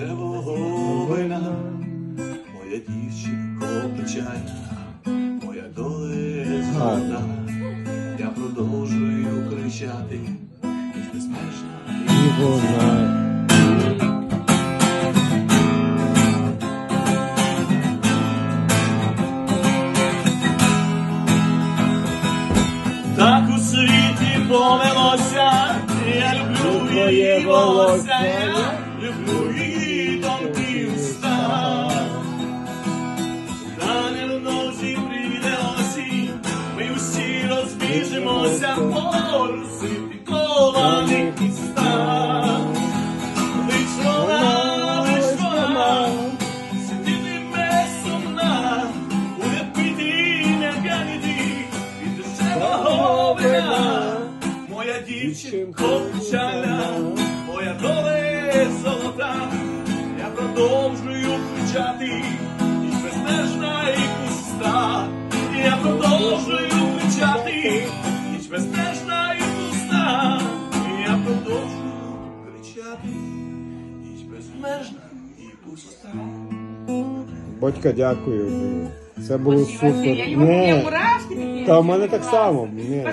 дешевого вина, моя дівчинко печальна, моя доля згодна, я продовжую кричати, ніч безмежна. І вона. Так у світі повелося, я люблю її волосся, я люблю її розбіжимося по русифікованих містах. Лиш вона, лиш вона, сидітиме сумна, буде пити не п'яніти від дешевого вина. Моя дівчинко печальна, моя доля золота, я продовжую кричати, ніч безмежна і пуста, я продовжую безмежна і пуста, я продовжую кричати, ніч безмежна і пуста. Батька, дякую. Це було супер. Я його Ні. мурашки такі. Та в мене так само. Ні.